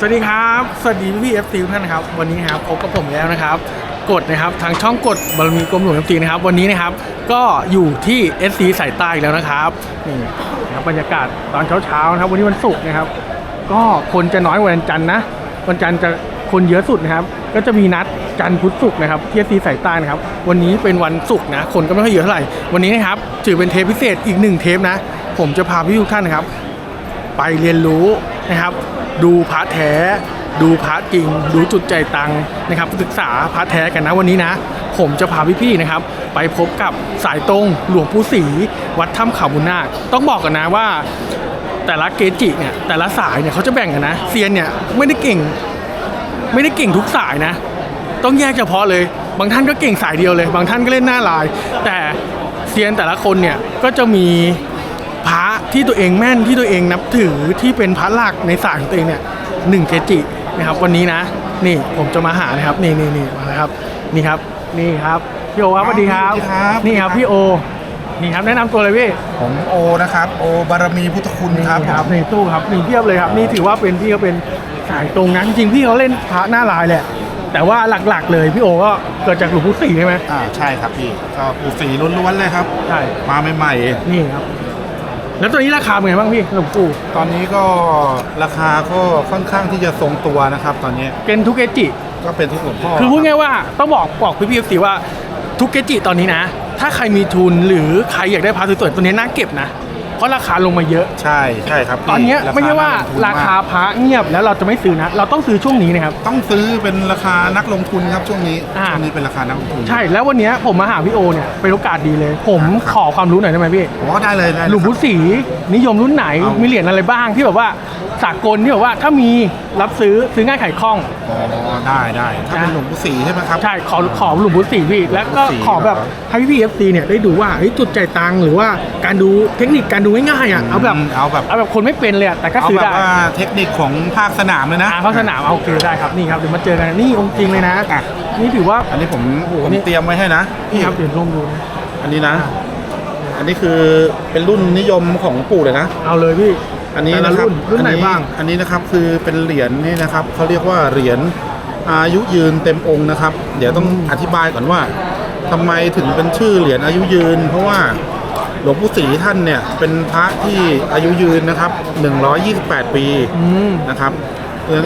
สวัสดีครับ สวัสดีพี่เอฟซีทุกท่านครับ วันนี้ครับพบกับผมแล้วนะครับ กดนะครับทางช่องกดบารมีกรมหลวงเอฟซีนะครับ วันนี้นะครับก็อยู่ที่เอสซีสายใต้แล้วนะครับนี่นะครับบรรยากาศตอนเช้าๆนะครับ วันนี้วันศุกร์นะครับ ก็คนจะน้อยกว่าวันจันทร์นะวันจันทร์จะคนเยอะสุดนะครับ ก็จะมีนัดจันทร์พุธศุกร์นะครับที่เอสซีสายใต้นะครับ วันนี้เป็นวันศุกร์นะคนก็ไม่ค่อยเยอะเท่าไหร่วันนี้นะครับถือเป็นเทปพิเศษอีกหนึ่งเทปนะ ผมจะพาพี่ทุกท่านนะครับ ไปเรียนรู้นะครับ ดูพระแท้ ดูพระจริง ดูจุดใจตังนะครับศึกษาพระแท้กันนะวันนี้นะ ผมจะพาพี่ๆนะครับ ไปพบกับสายตรงหลวงปู่ศรีวัดถ้ำเขาบุญนาคต้องบอกกันนะว่าแต่ละเกจิเนี่ยแต่ละสายเนี่ยเขาจะแบ่งกันนะเซียนเนี่ยไม่ได้เก่ง ไม่ได้เก่งทุกสายนะ ต้องแยกเฉพาะเลย บางท่านก็เก่งสายเดียวเลย บางท่านก็เล่นหน้าลาย แต่เซียนแต่ละคนเนี่ยก็จะมี ที่ตัวเองแม่นที่ตัวเองนับถือที่เป็นพระหลักในสายของตัวเองเนี่ยหนึ่งเกจินะครับวันนี้นะนี่ผมจะมาหานะครับนี่นี่นี่มาแล้วครับนี่ครับนี่ครับพี่โอครับสวัสดีครับสวัสดีครับ นี่ครับพี่โอนี่ครับแนะนำตัวเลยพี่ผมโอนะครับ โอบารมีพุทธคุณครับนี่ครับนี่ตู้ครับนี่เพียบเลยครับนี่ถือว่าเป็นพี่เขาเป็นสายตรงนะจริงๆพี่เขาเล่นพระหน้าลายแหละ แต่ว่าหลักๆเลยพี่โอก็เกิดจากหลวงปู่ศรีใช่ไหมอ่าใช่ครับพี่ก็ปูสีล้วนๆเลยครับใช่มาใหม่นี่ครับ แล้วตัวนี้ราคาเป็นไงบ้างพี่หลวงปู่ๆตอนนี้ก็ราคาก็ค่อนข้างที่จะทรงตัวนะครับ ตอนนี้เป็นทุกเกจิ ก็เป็นทุกหลวงพ่อคือพูดง่ายๆว่าต้องบอกบอกพี่พี่เอฟซีว่าทุกเกจิตอนนี้นะ ถ้าใครมีทุนหรือใครอยากได้พระสวยๆตัวนี้น่าเก็บนะ เพราะราคาลงมาเยอะ ใช่ใช่ครับพี่ตอนเนี้ยไม่ใช่ว่าน่ลงทุนราคามกพระเงียบแล้วเราจะไม่ซื้อนะ เราต้องซื้อช่วงนี้นะครับ ต้องซื้อเป็นราคานักลงทุนครับช่วงนี้อ่า ช่วงนี้เป็นราคานักลงทุนใช่แล้ววันเนี้ยผมมาหาพี่โอเนี่ยเป็นโอกาสดีเลย ผมขอความรู้หน่อยได้ไหมพี่ผมว่าได้เลยได้หลวงเลยปู่ศรีนิยมรุ่นไหนเอามีมีเหรียญอะไรบ้างที่แบบว่า สากลที่แบบว่าถ้ามีรับซื้อซื้อง่ายขายคล่อง อ๋อได้ได้ถ้าเป็นนะหลวงปู่ศรีใช่ไหมครับ ใช่ขอขอหลวงปู่ศรีพี่แล้วก็หลวงปู่ศรีขอแบบให้พี่พีเอฟซีเนี่ยได้ดูว่าเฮ้ยจุดใจายตังค์หรือว่าการดูเทคนิคการดูง่ายๆอะเอาแบบเอาแบบ เอาแบบคนไม่เป็นเลยอะแต่ก็เอาซื้อแบบได้ ว่าเทคนิคของภาคสนามเลยนะ อ่าเขาสนามเอาโอเคได้ครับนี่ครับเดี๋ยวมาเจอกันนี่องค์จริงเลยนะอะ นี่ถือว่า อันนี้ผมโอ้โหผมนี่ เตรียมไว้ให้นะนี่ครับเดี๋ยวลองดูนะอันนี้นะอ่าอันนี้คือเป็นรุ่นนิยมของปู่เลยนะ เอาเลยพี่ อันนี้แต่ละนะครับ รุ่นรุ่นไหนอับ้าง อันนี้นะครับคือเป็นเหรียญนี่นะครับเขาเรียกว่าเหรียญอายุยืนเต็มองค์นะครับ เดี๋ยวต้องอธิบายก่อนว่าทำไมถึงเป็นชื่อเหรียญอายุยืน เพราะว่าหลวงปู่ศรีท่านเนี่ยเป็นพระที่อายุยืนนะครับ 128 ปีอืมนะครับเอ่อ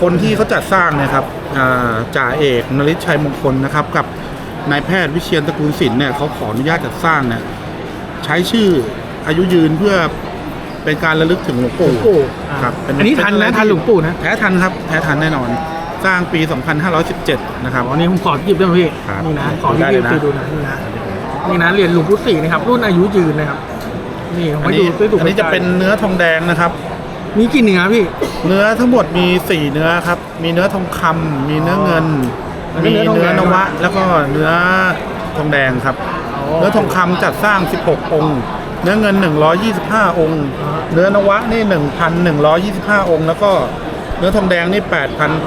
คนที่เขาจัดสร้างเนะครับอ่าจ่าเอกนริศชัยมงคลนะครับ กับนายแพทย์วิเชียนตระกูลศิลป์เนี่ยเขาขออนุญาตจัดสร้างเนี่ยใช้ชื่ออายุยืนเพื่อ เป็นการระลึกถึงหลวงปู่หลวงปู่อ่าครับเป็อันนี้ทันนะเป็ทันหลวงปู่นะแท้ทันครับแท้ทันแน่นอน สร้างปี 2517 นะครับ อ๋อนี่ผมขอหยิบได้ไหมพี่ครับนี่นะขอได้พี่เลยพีนะ ดูนะนี่นะนี่นะเหรียญหลวงปู่ศรีนะครับ รุ่นอายุยืนนะครับ นี่ผมอันให้ดูนี้ด้วยดูอันนี้จะเป็นเนื้อทองแดงนะครับ มีกี่เนื้อพี่ เนื้อทั้งหมดมี 4 เนื้อครับ มีเนื้อทองคำมีเนื้อเงินอันนี้มีเนื้เนื้ออทองแดงนวะ แล้วก็เนื้อทองแดงครับอ๋อเนื้อทองคำจัดสร้าง 16 องค์ เนื้อเงิน 125 องค์อ่าเนื้อนวะนี่ 1,125 องค์ แล้วก็เนื้อทองแดงนี่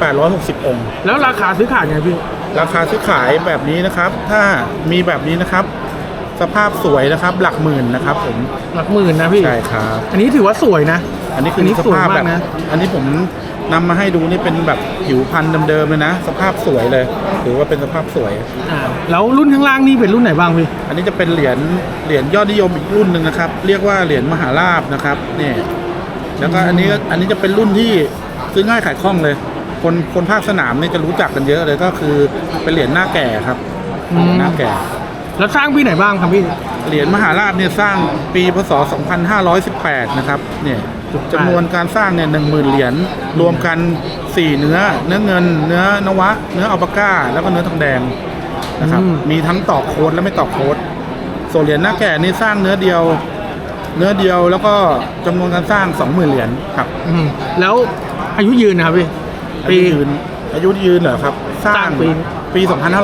8,860 องค์ แล้วราคาซื้อขายไงพี่ ราคาซื้อขายแบบนี้นะครับ ถ้ามีแบบนี้นะครับ สภาพสวยนะครับ หลักหมื่นนะครับผม หลักหมื่นนะพี่ ใช่ครับ อันนี้ถือว่าสวยนะ อันนี้คืออันนี้สภาพสวยมากแบบนะอันนี้ผม นำมาให้ดูนี่เป็นแบบผิวพันธุ์เดิมๆเลยนะ สภาพสวยเลยถือว่าเป็นสภาพสวย อ่าแล้วรุ่นข้างล่างนี่เป็นรุ่นไหนบ้างพี่ อันนี้จะเป็นเหรียญเหรียญยอดนิยมอีกรุ่นหนึ่งนะครับ เรียกว่าเหรียญมหาลาบนะครับนี่แล้วก็อันนี้อันนี้จะเป็นรุ่นที่ซื้อง่ายขายคล่องเลย คนคนภาคสนามเนี่ยจะรู้จักกันเยอะเลยก็คือเป็นเหรียญหน้าแก่ครับอืม หน้าแก่ แล้วสร้างปีไหนบ้างครับพี่ เหรียญมหาราชเนี่ยสร้างปีพศ 2518 นะครับ เนี่ย จำนวนการสร้างเนี่ย10,000เหรียญรวมกัน4เนื้อ เนื้อเงิน เนื้อนวะ เนื้ออัลปาก้า แล้วก็เนื้อทองแดงนะครับอืมมีทั้งต่อโค้ดและไม่ต่อโค้ดส่วนเหรียญหน้าแก่นี่สร้างเนื้อเดียว เนื้อเดียวแล้วก็จำนวนการสร้าง20,000เหรียญครับอืมแล้วอายุยืนนะครับพี่อายุยืนอายุยืนเหรอครับสร้างสร้างปีปี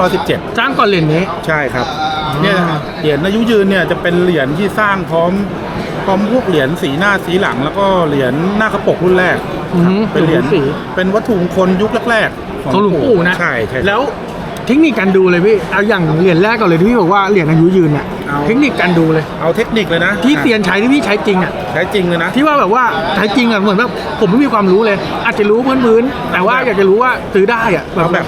2517สร้างก่อนเหรียญนี้ใช่ครับอ๋อเนี่ยเหรียญอายุยืนเนี่ยจะเป็นเหรียญที่สร้างพร้อม พร้อมพวกเหรียญสีหน้าสีหลังแล้วก็เหรียญหน้ากระปกรุ่นแรกอืมเป็นเหรียญหลวงปู่ศรีเป็นวัตถุมงคลยุคแรกๆของหลวงปู่นะใช่ใช่ แล้วเทคนิคการดูเลยพี่ เอาอย่างเหรียญแรกก่อนเลยที่พี่บอกว่าเหรียญอายุยืนเนี่ยเอา เทคนิคการดูเลย เอาเทคนิคเลยนะที่เซียนใช้ที่พี่ใช้จริงอะ ใช้จริงเลยนะ ที่ว่าแบบว่าใช้จริงอะเหมือนแบบผมไม่มีความรู้เลย อาจจะรู้พื้นๆแต่ว่าอยากจะรู้ว่าซื้อได้อะเอาแบบ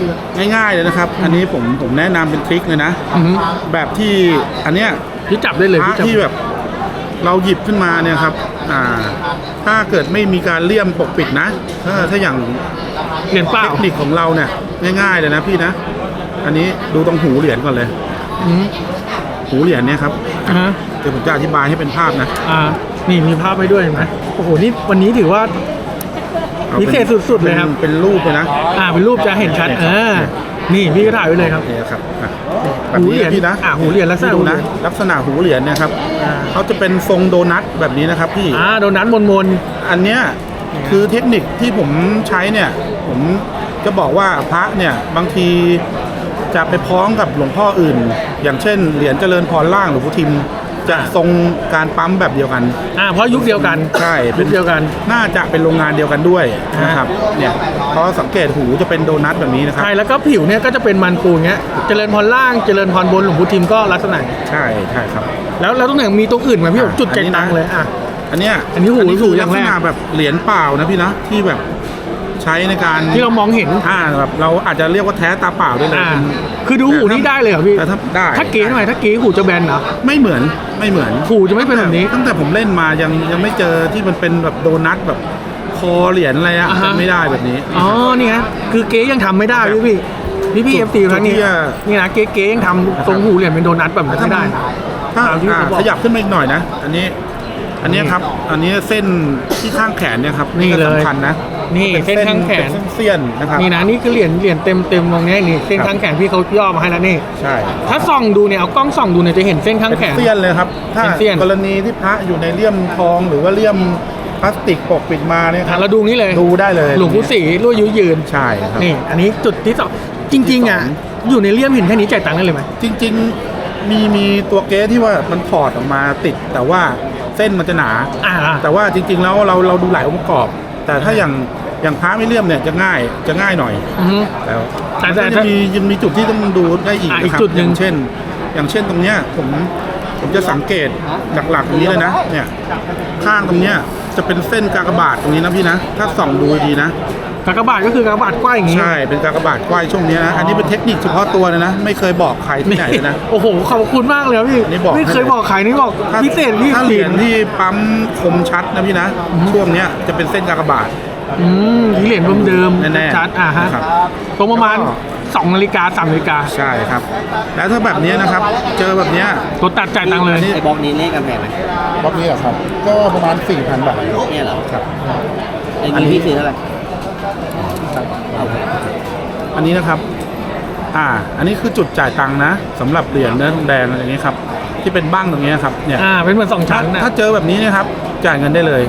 ง่ายๆเลยนะครับ อันนี้ผมผมแนะนำเป็นทริคเลยนะ อือฮึแบบที่อันเนี้ยพี่จับได้เลยพระพี่จับ ที่แบบ เราหยิบขึ้นมาเนี่ยครับอ่าถ้าเกิดไม่มีการเลี่ยมปกปิดนะ ถ้าถ้าอย่างเหรียญเปล่าเทคนิคของเราเนี่ยง่ายๆเลยนะพี่นะ อันนี้ดูตรงหูเหรียญก่อนเลย อืมหูเหรียญเนี่ยครับอ่าฮะเดี๋ยวผมจะอธิบายให้เป็นภาพนะอ่า นี่มีภาพไปด้วยเห็นไหมโอ้โหนี่วันนี้ถือว่า อาพิเศษสุดๆเลยครับเป็นเป็นรูปเลยนะ อ่าเป็นรูปจะเห็นชัด เออ นี่พี่ก็ถ่ายไว้เลยครับ นี่ครับอะ แบบหูนี้เหรียญนะพี่นะอ่าหูเหรียญลักษณะพี่ดูนะหูเหรียญ ลักษณะหูเหรียญเนี่ยครับอ่าเขาจะเป็นทรงโดนัทแบบนี้นะครับพี่ อ่าโดนัทมนมน อันเนี้ยคือเทคนิคที่ผมใช้เนี่ย ผมจะบอกว่าพระเนี่ยบางทีจะไปพ้องกับหลวงพ่ออื่น อย่างเช่น เหรียญเจริญพรล่างหลวงพ่อทิม จะทรงการปั๊มแบบเดียวกัน อ่าเพราะยุคเดียวกันใช่ ยุคเดียวกัน น่าจะเป็นโรงงานเดียวกันด้วยนะครับเนี่ยเพราะสังเกตหูจะเป็นโดนัทแบบนี้นะครับ ใช่แล้วก็ผิวเนี่ยก็จะเป็นมันปูอย่างเงี้ยเจริญพรล่างเจริญพรบนหลวงพุทิมก็ลักษณะใช่ใช่ครับ แล้วแล้วตรงไหนมีตรงอื่นไหมพี่อะจุดใจอันนี้นะตังเลยอะ อันเนี้ยอันนี้หูคือหูอลัย่ากงษแรก ณะแบบเหรียญเปล่านะพี่นะที่แบบใช้ในการที่เรามองเห็น อ่าแบบเราอาจจะเรียกว่าแท้ตาเปล่าได้เลยอ่าเป็นคือดูหูนี่ได้เลยเหรอพี่แต่ถ้าได้ถ้าเก๋หน่อยถ้าเก๋หูจะแบนเหรอ ไม่เหมือนไม่เหมือนหูจะไม่เป็นแบบนี้ ตั้งแต่ผมเล่นมายังยังไม่เจอที่มันเป็นแบบโดนัทแบบคอเหรียญอะไรอะอ่าฮะ จะไม่ได้แบบนี้ อ๋อนี่ฮะคือเก๋ยังทำไม่ได้พี่พี่พี่พี่จุเอดฟซีครั้งนี้จุดที่อะนี่นะเก๋เก๋ยังทำทรงหูเหรียญเป็นโดนัทแบบนี้ไม่ได้นะ ถ้าตามที่อ่าเขาบอกขยับขึ้นมาอีกหน่อยนะ อันนี้ อันนี้ครับ อันนี้เส้นที่ข้างแขนเนี่ยครับนี่ก็เลย สำคัญนะ นี่ป็เส้นข้างแขนเป็นเส้นๆนะครับนี่นะนี่คือเหรียญเหรียญเต็มเต็มตรงเนี้ยนี่เส้นครับข้างแขนพี่เขาย่อมาให้แล้วนี่ใช่ถ้าส่องดูเนี่ยเอากล้องส่องดูเนี่ยจะเห็นเส้นข้างเป็นแขนเสี้ยนเลยครับ ถ้าเป็นเสี้ยนกรณีที่พระอยู่ในเลี่ยมทองหรือว่าเลี่ยมพลาสติกปกปิดมาเนี่ยคอะรับเราดูนี่เลยดูได้เลยหลวงปู่ศรีรุ่ยยุยืนใช่ครับนี่อันนี้จุดที่สองจริง ๆอะอยู่ในเลี่ยมเห็นแค่นี้จ่ายตังค์ได้เลยไหมจริง ๆมีมีตัวเก๊ที่ว่ามันถอดออกมาติด แต่ว่าเส้นมันจะหนาอ่าแต่ว่าจริง ๆ แล้วเราเราดูหลายองค์ประกอบ แต่ถ้าอย่าง อย่างพระไม่เลี่ยมเนี่ยจะง่ายจะง่ายหน่อยอือฮึแต่แต่มันแต่ก็จะมียังมีจุดที่ต้องดูได้อีกอะนะครัอีกจุดหนึ่ง อย่างเช่น อย่างเช่นตรงเนี้ยผมผมจะสังเกตหลักๆตรงนี้เลยนะเนี่ยข้างตรงเนี้ยจะเป็นเส้นกากบาทตรงนี้นะพี่นะ ถ้าส่องดูดีๆนะ กากบาทก็คือกากบาทกว้างอย่างงี้ ใช่เป็นกากบาทกว้ายช่วงนี้นะอันนี้เป็นเทคนิคเฉพาะตัวเลยนะ ไม่เคยบอกใครที่ไหนเลยนะ โอ้โห ขอบคุณมากเลยครับพี่อันนี้บอก ไม่เคยให้บอกใครนี่บอกถ้าพิเศษพี่ถ้าเหรียญที่ปั๊มคมชัดนะพี่นะอือฮึช่วงเนี้ยจะเป็นเส้นกากบาท อืมที่เหรียญเดิมแน่ๆชัดอ่าฮะครับตรงประมาณแล้วก็2นาฬิกา3นาฬิกาใช่ครับ แล้วถ้าแบบเนี้ยนะครับ เจอแบบเนี้ยตัวตัดจ่ายตังค์เลย อันนี้ ไอ้บล็อกนี้เลขกันแพงไหมบล็อกนี้เหรอครับ ก็ประมาณ 4,000 บาทเนี่ยเหรอครับ ไอ้อันนี้ นี้พี่ซื้อเท่าไหร่เอาไปอันนี้นะครับ อ่า อันนี้คือจุดจ่ายตังค์นะสำหรับเหรียญเนื้อทองแดงอะไรอย่างเงี้ยครับ ที่เป็นบ้างตรงเนี้ยครับ เนี่ย อ่า เป็นเหมือนสองถ้าชั้นนะถ้าเจอแบบนี้นะครับ จ่ายเงินได้เลย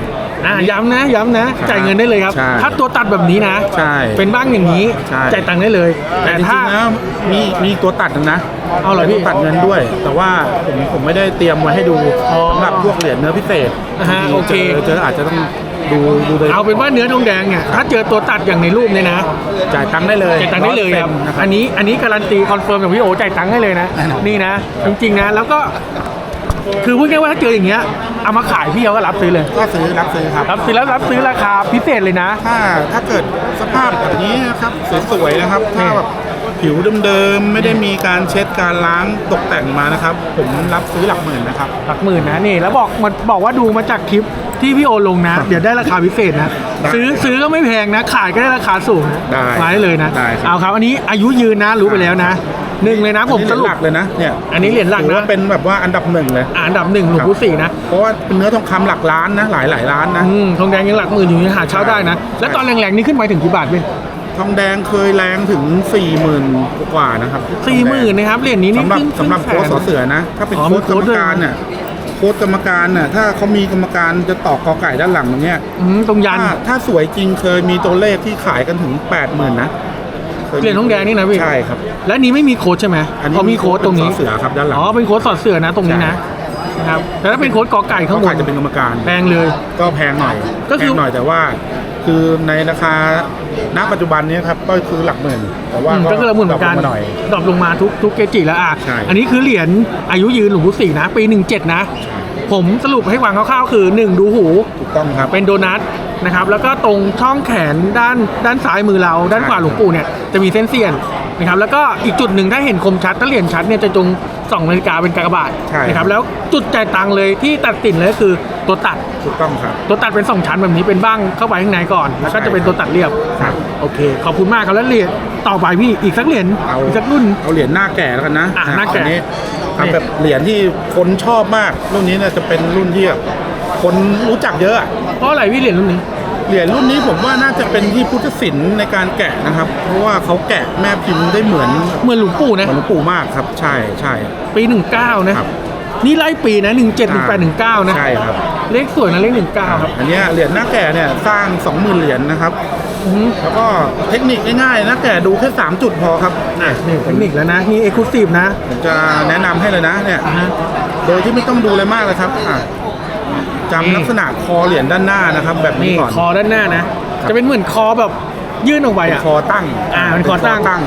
อ่าย้ำนะย้ำนะครับจ่ายเงินได้เลยครับ ใช่ถ้าตัวตัดแบบนี้นะ ใช่เป็นบ้างอย่างนี้ ใช่ จ่ายตังค์ได้เลย แต่แต่จริถ้างๆแล้วมีมีตัวตัดหนึ่งนะเอาเหรอพี่ตัวตัดเงินด้วย แต่ว่าผมผมไม่ได้เตรียมไว้ให้ดูอ๋อสำหรับพวกเหรียญเนื้อพิเศษอ่าฮะบางทีโอเคเจอเจออาจจะต้องดูดูโดยเอาเป็นว่าเนื้อทองแดงเนี่ยถ้าเจอตัวตัดอย่างในรูปเนี่ยนะ จ่ายตังค์ได้เลยจ่ายตังค์ได้เลยครับ 100%นะครัอับนนี้อันนี้การันตีคอนเฟิร์มจากพี่โอจ่ายตังค์ให้เลยนะ แน่นอน นี่นะ จริงๆนะ แล้วก็ คือพูดง่ายๆว่าถ้าเจออย่างเงี้ยเอามาขายพี่เขาก็รับซื้อเลย ก็ซื้อรับซื้อครับ รับซื้อแล้วรับซื้อราคาพิเศษเลยนะ ถ้าถ้าเกิดสภาพแบบนี้นะครับสวยๆนะครับถ้าแบบผิวเดิมๆไม่ได้มีการเช็ดการล้างตกแต่งมานะครับ ผมรับซื้อหลักหมื่นนะครับ หลักหมื่นนะนี่แล้วบอกมันบอกว่าดูมาจากคลิปที่พี่โอลงนะ เดี๋ยวได้ราคาพิเศษนะ ได้ซื้อซื้อก็ไม่แพงนะ ขายก็ได้ราคาสูงนะได้มาได้เลยนะ ได้ครับ เอาครับ อันนี้อายุยืนนะรู้ไปแล้วนะ หนึ่งเลยนะผมอันนี้สเหรียรุญปหลักเลยนะเนี่ยอันนี้เหรียญหลักถือนะว่าเป็นแบบว่าอันดับหนึ่งเลย อ่าอันดับหนึ่งหลวงปู่ศรีนะเพราะว่าเป็นเนื้อทองคำหลักล้านนะหลายหลายๆล้านนะ อืมทองแดงยังหลักหมื่นอยู่ยังหาเช่าได้นะใช่แล้วตอนแรงๆนี่ขึ้นไปถึงกี่บาทเป็นทองแดงเคยแรงถึง4ี่หมื่นกว่านะครับสี่หมื่นนะครับเหรียญนี้นี่สำหรับขึ้นสำหรับขึ้นโค้ชแสน สอเสือนะ ถ้าเป็นอ๋อโค้ชมีกโค้รชรมด้วยการเนี่ยโค้ชกรรมการน่ะถ้าเขามีกรรมการจะตอกกอไก่ด้านหลังตรงเนี้ยอืมตรงยัน ถ้าถ้าสวยจริงเคยมีตัวเลขที่ขายกันถึง 8 0,000นะคยมี เหรียญทองแดงนี่นะพี่ใช่ครับ และนี้ไม่มีโค้ดใช่ไหมอันนี้เขามีโค้ดตรงนี้เป็นสอเสือครับด้านหลังอ๋อเป็นโค้ดสอดเสือนะตรงนี้นะนะครับแต่ถ้าเป็นโค้ดกอไก่เขาข้างบขานยจะเป็นกรรมการแพงเลย ก็แพงหน่อยก็คือแพงหน่อยแต่ว่า คือในราคาณปัจจุบันเนี้ครับก็คือหลักหมื่นแต่ว่าอืมก็คือละหมุนเหมือนกันดรปลงมาหน่อยดรอปลงมาทุกทุกเกจิแล้วอะใช่อันนี้คือเหรียญอายุยืนหลวงปู่ศรีนะ ปี17นะ ผมสรุปให้ฟังคร่าวๆคือ 1 ดูหูถูกต้องครับ เป็นโดนัทนะครับ แล้วก็ตรงช่องแขนด้านด้านซ้ายมือเรา ด้านขวาหลวงปู่เนี่ยจะมีเส้นเสี้ยนนะครับ แล้วก็อีกจุดหนึ่งถ้าเห็นคมชัดถ้าเหรียญชัดเนี่ยจะตรงสองนาฬิกาเป็นกากบาทใช่ นะครับ แล้วจุดจ่ายตังค์เลยที่ตัดสินเลยก็คือตัวตัด ถูกต้องครับ ตัวตัดเป็นสองชั้นแบบนี้เป็นบ้างเข้าไปข้างในก่อน แล้วก็จะเป็นตัวตัดเรียบครับ โอเค ขอบคุณมากครับแล้วเหรียญต่อไปพี่อีกสักเหรียญเอาอีกสักรุ่น เอาเหรียญหน้าแก่แล้วกันนะอะหน้าแก่อันี้ ทำแบบเหรียญที่คนชอบมากรุ่นนี้เนี่ยจะเป็นรุ่นที่แบบคนรู้จักเยอะอะ เพราะอะไรพี่เหรียญรุ่นนี้ เหรียญรุ่นนี้ผมว่าน่าจะเป็นที่พุทธศิลป์ในการแกะนะครับ เพราะว่าเขาแกะแม่พิมพ์ได้เหมือนเหมือนหลวงปู่เหมือนะนหลวงปู่มากครับ ใช่ใช่ ปีหนึ่งเก้านะ ครับ นี่ไล่ปีนะหนึ่งเจ็ดหนึ่งแปดหนึ่งเก้านะ ใช่ครับ เลขสวยนะเลขหนึ่งเก้าครับอันเนี้ยเหรียญหน้าแก่เนี่ยสร้าง 20,000 เหรียญนะครับ อือฮึแล้วก็เทคนิคง่ายๆหน้าแก่ดูแค่ 3 จุดพอครับอะนี่เทคนิคแล้วนะนี่เอ็กซ์คลูซีฟนะผมจะแนะนำให้เลยนะเนี่ยอ่าฮะ โดยที่ไม่ต้องดูเลยมากเลยครับอะนี่จำลักษณะคอเหรียญด้านหน้านะครับ แบบนี้นี่ก่อน คอด้านหน้านะ ครับ จะเป็นเหมือนคอแบบยื่นออกไปอะ คอตั้งอ่าเป็นคอตั้งตั้ง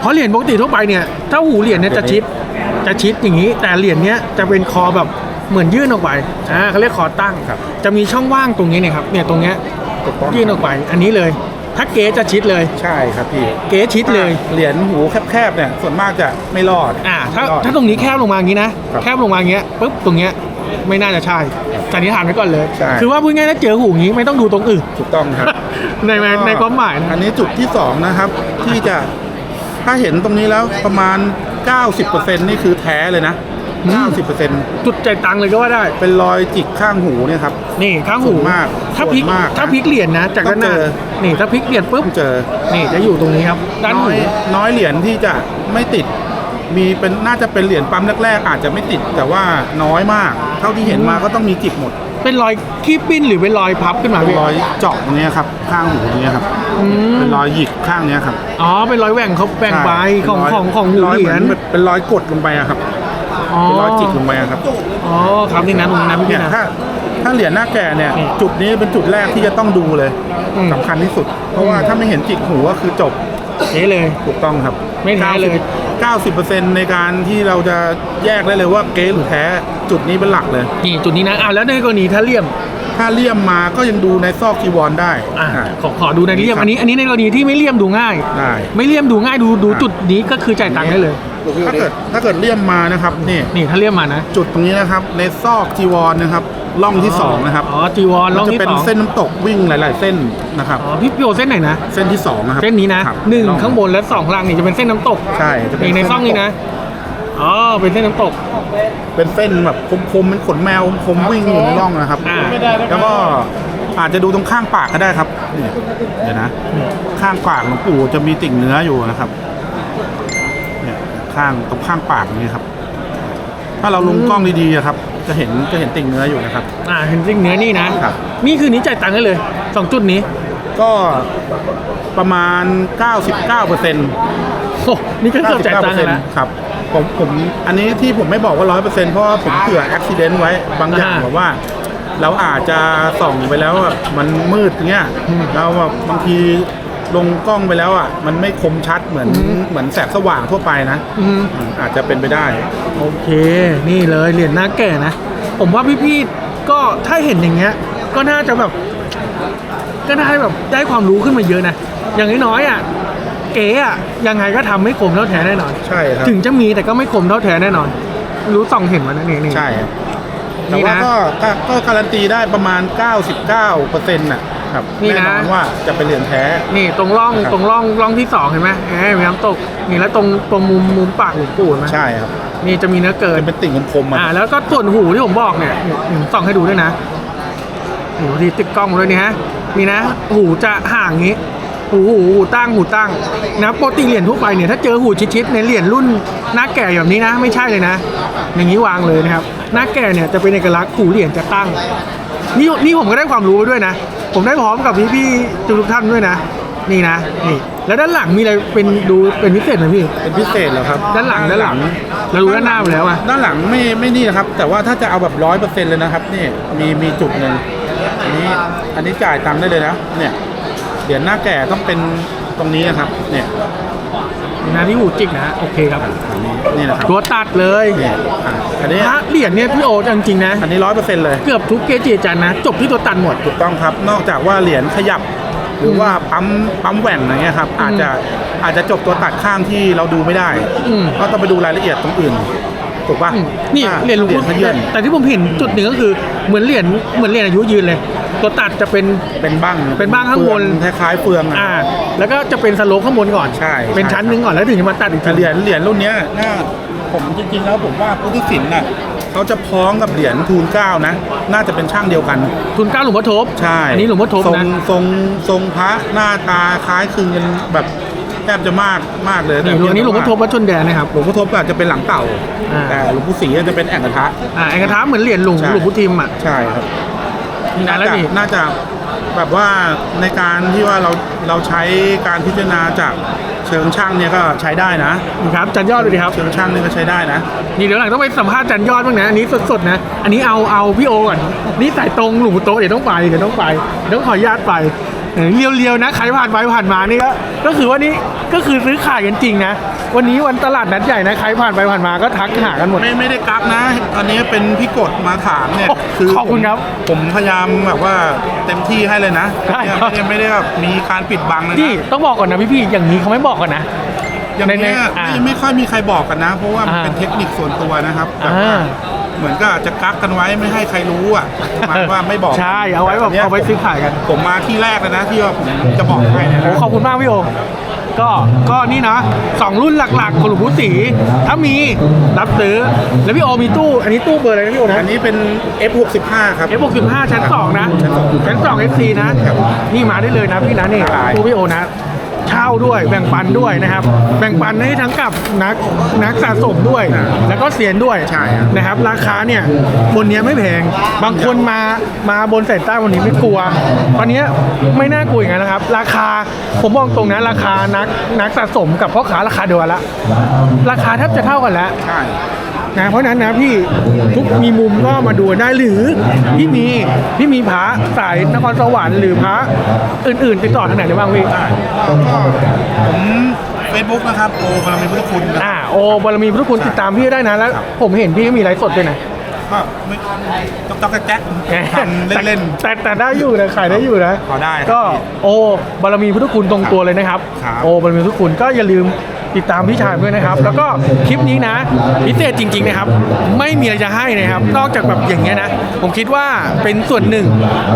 เพราะเหรียญปกติทั่วไปเนี่ย ถ้าหูเหรียญเนี่ยจะชิด จะชิดอย่างนี้ แต่เหรียญเนี้ยจะเป็นคอแบบ เหมือนยื่นออกไปอ่าเขาเรียกคอตั้งครับ จะมีช่องว่างตรงนี้เนี่ยครับเนี่ยตรงเนี้ยถูกต้องยื่นออกไปอันนี้เลย ถ้าเก๋จะชิดเลย ใช่ครับพี่เก๋ชิดเลย เหรียญหูแคบๆเนี่ยส่วนมากจะไม่รอดอ่าถ้าไม่รอด ถ้าตรงนี้แคบลงมาอย่างนี้นะ ครับแคบลงมาอย่างเงี้ยปุ๊บตรงเนี้ยไม่น่าจะใช่สันนิษฐานไว้ก่อนเลย ใช่ คือว่าพูดง่ายๆถ้าเจอหูอย่างนี้ไม่ต้องดูตรงอื่น ถูกต้องครับ ในในในความหมายนะ อันนี้จุดที่สองนะครับ ที่จะถ้าเห็นตรงนี้แล้วประมาณ 90%นี่คือแท้เลยนะ 90%จุดใจตังค์เลยก็ว่าได้ เป็นรอยจิกข้างหูเนี่ยครับ นี่ข้างหูส่วนมากถ้าพลิกส่วนมากถ้าพลิกเหรียญนะ จากด้านหน้าต้องเจอ นี่ถ้าพลิกเหรียญปุ๊บต้องเจอ นี่จะอยู่ตรงนี้ครับด้านน้หูอยน้อยเหรียญที่จะไม่ติด มีเป็นน่าจะเป็นเหรียญปั๊มแรกๆ อาจจะไม่ติดแต่ว่าน้อยมาก เท่าที่เห็นมาก็ต้องมีจิกหมดเป็นรอยขี้ปิ้นหรือเป็นรอยพับขึ้นมาเป็นพี่รอยเจาะตรงเนี้ยครับ ข้างหูตรงเนี้ยครับ อืมเป็นรอยหยิกข้างเนี้ยครับอ๋อเป็นรอยแหว่งเขาแบ่งใบใช่ของเป็นรยของของหูรอยเหรียญมือนเป็นรอยกดลงไปอะครับ อ๋อ เป็นรอยจิกลงไปอะครับอ๋อครับนี่นะตรงนั้นพี่เนี่ยนะ ถ้าถ้าเหรียญหน้าแก่เนี่ย นี่จุดนี้เป็นจุดแรกที่จะต้องดูเลยอืม สำคัญที่สุด เพราะว่าถ้าไม่เห็นจิกหูก็คือจบเอ๊ะเลย ถูกต้องครับไม่แท้เลย 90%ในการที่เราจะแยกได้เลยว่าเก๊หรือแท้จุดนี้เป็นหลักเลย นี่จุดนี้นะอ่าแล้วในกรณีถ้าเลี่ยมถ้าเลี่ยมมาก็ยังดูในซอกจีวรได้อ่าอ่า ขอขอดูในเลี่ยมครับอันนี้ อันนี้ในกรณีที่ไม่เลี่ยมดูง่าย ได้ ไม่เลี่ยมดูง่ายดูดูจุดนี้ก็คือจ่ายตังค์ได้เลย ถ้าเกิดถ้าเกิดเลี่ยมมานะครับนี่นี่ถ้าเลี่ยมมานะจุดตรงนี้นะครับ ในซอกจีวรนะครับร่องที่สองนะครับอ๋อจีวรล่องมันจะที่เป็นสองเส้นน้ำตกวิ่งหลาย ๆ เส้นนะครับ อ๋อพี่พี่โอเส้นไหนนะ เส้นที่สองนะครับเส้นนี้นะครับหนึ่งร่อข้างบนและสองล่างนี่จะเป็นเส้นน้ำตกใช่จะเป็นนี่ในเส้นซ่องนี้นะอ๋อเป็นเส้นน้ำตก เป็นเส้นแบบคมๆเป็นขนแมวคมวิ่งอยู่ในร่องนะครับอ่า แล้วก็อาจจะดูตรงข้างปากก็ได้ครับนี่เดี๋ยวนะ ข้างปากหลวงปู่จะมีติ่งเนื้ออยู่นะครับเนี่ย ข้างตรงข้างปากนี้ครับ ถ้าเราลงกล้องดีๆอะครับ จะเห็นจะเห็นติ่งเนื้ออยู่นะครับ อ่าเห็นซิ่งเนื้อนี่นะครับ นี่คือนี้จ่ายตังค์ได้เลยสองจุดนี้ก็ประมาณ 99เปอร์เซ็นต์โอ้นี่ก็เกือบจ่ายตังค์เลยนะครับผมผมอันนี้ที่ผมไม่บอกว่าร้อยเปอร์เซ็นต์เพราะว่าผมเผื่ออุบิเหตุไว้บางอย่างอ่าแบบว่า เราอาจจะส่องไปแล้วอะมันมืดอย่างเงี้ยอืม แล้วแบบบางที ลงกล้องไปแล้วอะ มันไม่คมชัดเหมือนอืมเหมือนแสงสว่างทั่วไปนะอืมอืมอาจจะเป็นไปได้ โอเค นี่เลยเหรียญหน้าแก่นะ ผมว่าพี่ๆก็ถ้าเห็นอย่างเงี้ย ก็น่าจะแบบ ก็น่าจะแบบได้ความรู้ขึ้นมาเยอะนะ อย่างน้อยๆอะ เก๋อะ ยังไงก็ทำไม่คมเท่าแท้แน่นอน ใช่ครับ ถึงจะมีแต่ก็ไม่คมเท่าแท้แน่นอน รู้ส่องเห็นมันนะนี่นี่ ใช่ครับแต่นี่ว่านะ ก็ก็ก็การันตีได้ประมาณ 99เปอร์เซ็นต์น่ะ ครับนี่แน่นะนอนว่าจะเป็นเหรียญแท้ นี่ตรงร่องครับ ตรงร่องร่องที่สองเห็นไหมเอ้ยมีน้ำตกนี่แล้วตรงตรงมุมมุมปากหลวงปู่เห็นไหมใช่ครับนี่จะมีเนื้อเกิน จะเป็นติ่งคมๆอ่าอะแล้วก็ส่วนหูที่ผมบอกเนี่ยนี่นี่ส่องให้ดูด้วยนะหูที่ติดกล้องด้วยนี่ฮะนี่นะ หูจะห่างอย่างงี้ หูหูหูตั้งหูตั้งนะปกติเหรียญทั่วไปเนี่ยถ้าเจอหูชิดๆในเหรียญรุ่นหน้าแก่แบบนี้นะ ไม่ใช่เลยนะ อย่างนี้วางเลยนะครับหน้าแก่เนี่ยจะเป็นเอกลักษณ์หูเหรียญจะตั้งนี่นี่ผมก็ได้ความรู้ไปด้วยนะ ผมได้พร้อมกับพี่พี่ๆทุกๆท่านด้วยนะ นี่นะนี่ แล้วด้านหลังมีอะไรเป็นดูเป็นพิเศษไหมพี่ เป็นพิเศษเหรอครับด้านหลังด้านหลังเราดูด้านหน้าไปแล้วอะด้านหลังไม่ไม่นี่นะครับ แต่ว่าถ้าจะเอาแบบร้อยเปอร์เซ็นต์เลยนะครับ นี่มีมีจุดหนึ่งอันนี้อันนี้จ่ายตังค์ได้เลยนะเนี่ย เหรียญหน้าแก่ต้องเป็นตรงนี้นะครับ เนี่ยนะที่หูจิกนะโอเคครับอันนี้นี่นะครับตัวตัดเลยเนี่ยอะอันนี้พระเหรียญเนี่ยพี่โอจริงๆนะ อันนี้ร้อยเปอร์เซ็นต์เลย เกือบทุกเกจิอาจารย์นะ จบที่ตัวตัดหมด ถูกต้องครับ นอกจากว่าเหรียญขยับ หรือว่าปั๊มปั๊มแหว่งอะไรเงี้ยครับ อาจจะอาจจะจบตัวตัดข้างที่เราดูไม่ได้ อืม ก็ต้องไปดูรายละเอียดตรงอื่น ถูกป่ะอืมนี่อ่าเหรียญหลวงเหรียพ่ญอขยื่นแต่ที่ผมเห็นจุดหนึ่งก็คือเหมือนเหรียญเหมือนเหรียญอายุยืนเลย ตัวตัดจะเป็นเป็นบ้างเป็นบ้างข้างบนเฟืองคล้ายๆเฟืองอะอ่า แล้วก็จะเป็นสโลปข้างบนก่อนใช่เป็นชั้นหนึ่งก่อนแล้วถึงจะมาตัดอีกแต่ทีเหรียญเหรียญรุ่นเนี้ยน่าผมจริงๆแล้วผมว่าพุทธศิลป์น่ะเขาจะพ้องกับเหรียญทูลเกล้านะ น่าจะเป็นช่างเดียวกันทุนเก้าหลวงพ่อทบใช่อันนี้หลวงพ่อทบทรงนะทรงทรงพระหน้าตาคล้ายคลึงกันแบบ แทบจะมากมากเลยนี่หลวงอันนี้หลวงพ่อทบวัดชนแดนนะครับ หลวงพ่อทบอาจจะเป็นหลังเต่า อ่า แต่หลวงพ่อศรีจะเป็นแอ่งกระทะ อ่าไอ้กระทะเหมือนเหรียญหลวงใช่ หลวงพุทิมอะ ใช่ครับนี่นะแล้วนี่ น่าจะแบบว่าในการที่ว่าเราเราใช้การพิจารณาจากเชิงช่างเนี่ยก็ใช้ได้นะนี่ครับจันยอดดูดิครับ เชิงช่างเนี่ยก็ใช้ได้นะ นี่เดี๋ยวหลังต้องไปสัมภาษณ์จันยอดบ้างนะ อันนี้สดๆนะ อันนี้เอาเอาพี่โอก่อน นี่สายตรงหลุมโตะเดี๋ยวต้องไปเดี๋ยวต้องไปเดี๋ยวต้องขออนุญาตไป เออเรียวๆนะใครผ่านไปผ่านมานี่ก็ก็คือว่านี่ก็คือซื้อขายกันจริงนะ วันนี้วันตลาดนัดใหญ่นะใครผ่านไปผ่านมาก็ทักหากันหมด ไม่ไม่ได้กักนะ อันนี้เป็นพี่กดมาถามเนี่ยโอ้ขอบคุณครับ ผมพยายามแบบว่าเต็มที่ให้เลยนะได้ครับเนี่ยไม่ได้ไม่ได้แบบมีการปิดบังเลยนี่นะต้องบอกก่อนนะพี่ๆอย่างนี้เขาไม่บอกก่อนนะ อย่างเนี้ยในในอ่าไม่ไม่ค่อยมีใครบอกกันนะ เพราะว่ามันอ่าเป็นเทคนิคส่วนตัวนะครับแบบว่าอ่า เหมือนก็จะกักกันไว้ไม่ให้ใครรู้อะหมายว่าไม่บอกใช่เอาไว้แบบนี่ยเอาไว้ซื้อขายกัน ผมมาที่แรกเลยนะที่ว่าผมจะบอกให้นะโอ้ขอบคุณมากพี่โอก็ก็นี่นะสองรุ่นหลักๆของหลวงพ่สีถ้ามีรับซื้อแล้วพี่โอมีตู้ อันนี้ตู้เบอร์อะไรนะพี่โอนะอันนี้เป็น F65 ครับ F65 ชั้น 2 นะ ชั้นสองชั้น2 FC นะ นี่มาได้เลยนะพี่นะนี่ได้ตู้พี่โอนะ เช่าด้วยแบ่งปันด้วยนะครับ แบ่งปันให้ทั้งกับนักนักสะสมด้วย แล้วก็เสียนด้วยใช่ครับ นะครับ ราคาเนี่ยบนเนี้ยไม่แพง บางคนมามาบนสายใต้วันนี้ไม่กลัว ตอนเนี้ยไม่น่ากลัวอย่างนั้นนะครับ ราคาผมบอกตรงนะราคานักนักสะสมกับพ่อค้าราคาเดียวกันละราคาแทบจะเท่ากันแล้ว ใช่ นะเพราะฉะนั้นนะพี่ทุกมีมุมก็มาดูได้หรือพี่มีพี่มีพระสายนครสวรรค์หรือพระอื่น ๆ ติดต่อทางไหนได้บ้างพี่แล้วก็ผมเฟซบุ๊กนะครับโอพลังมีพุทธคุณนะอ่าโอบารมีพุทธคุณติดตามพี่ได้นะแล้ว ผมเห็นพี่ก็มีไลฟ์สดด้วยนะก็ไม่ต้องต้องแจ๊กทำเล่นแต่แต่ได้อยู่นะขายได้อยู่นะพอได้ครับก็โอบารมีพุทธคุณตรงตัวเลยนะครับครับโอบารมีพุทธคุณก็อย่าลืม ติดตามพี่ชายด้วยนะครับ แล้วก็คลิปนี้นะพิเศษจริง ๆนะครับ ไม่มีอะไรจะให้นะครับ นอกจากแบบอย่างเงี้ยนะ ผมคิดว่าเป็นส่วนหนึ่ง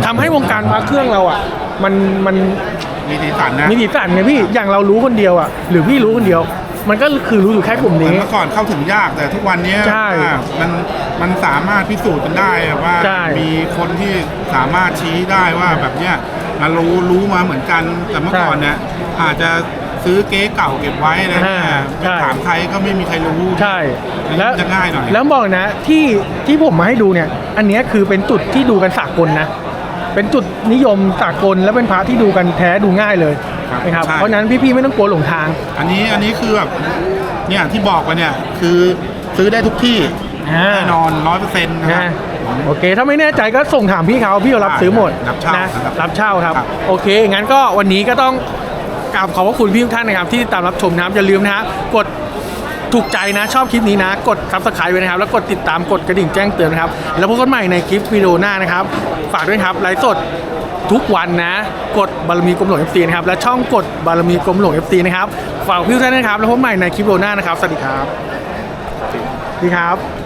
ทำให้วงการพระเครื่องเราอะ มันมันๆมีสีสันนะมีสีสันไงพี่อย่างเรารู้คนเดียวอะหรือพี่รู้คนเดียว มันก็คือรู้อยู่แค่กลุ่มเหมือนนี้เมื่อก่อนเข้าถึงยากแต่ทุกวันนี้ใช่อะมันมันสามารถพิสูจน์กันได้ว่าใช่มีคนที่สามารถชี้ได้ว่าแบบเนี้ยมารู้รู้มาเหมือนกันแต่เมื่อก่อนเนี่ยอาจจะ ซื้อเก๊เก่าเก็บไว้นะอ่าไปใช่ ถามใครก็ไม่มีใครรู้ใช่อันนี้แล้วจะง่ายหน่อยแล้วบอกนะที่ที่ผมมาให้ดูเนี่ย อันเนี้ยคือเป็นจุดที่ดูกันสากลนะ เป็นจุดนิยมสากลและเป็นพระที่ดูกันแท้ดูง่ายเลยครับนะครับใช่เพราะฉะนั้นพี่ๆไม่ต้องกลัวหลงทาง อันนี้อันนี้คือแบบเนี่ยที่บอกไปเนี่ยคือซื้อได้ทุกที่อ่า แน่นอนร้อยเปอร์เซ็นต์นะครับนะโอเค ถ้าไม่แน่ใจก็ส่งถามพี่เขาพี่เขารับซื้อหมดรับเช่านะครับรับเช่าครับ ครับ โอเค งั้นก็วันนี้ก็ต้อง กราบขอบพระคุณพี่ทุกท่านนะครับที่ตามรับชมนะครับอย่าลืมนะฮะกดถูกใจนะชอบคลิปนี้นะ กดซับสไครต์ไว้นะครับ แล้วกดติดตามกดกระดิ่งแจ้งเตือนนะครับ แล้วพบกันใหม่ในคลิปวิดีโอหน้านะครับ ฝากด้วยครับไลฟ์สดทุกวันนะ กดบารมีกรมหลวง FC นะครับ และช่องกดบารมีกรมหลวง FC นะครับ ฝากพี่ทุกท่านนะครับ แล้วพบกันใหม่ในคลิปวิดีโอหน้านะครับ สวัสดีครับ สวัสดีครับ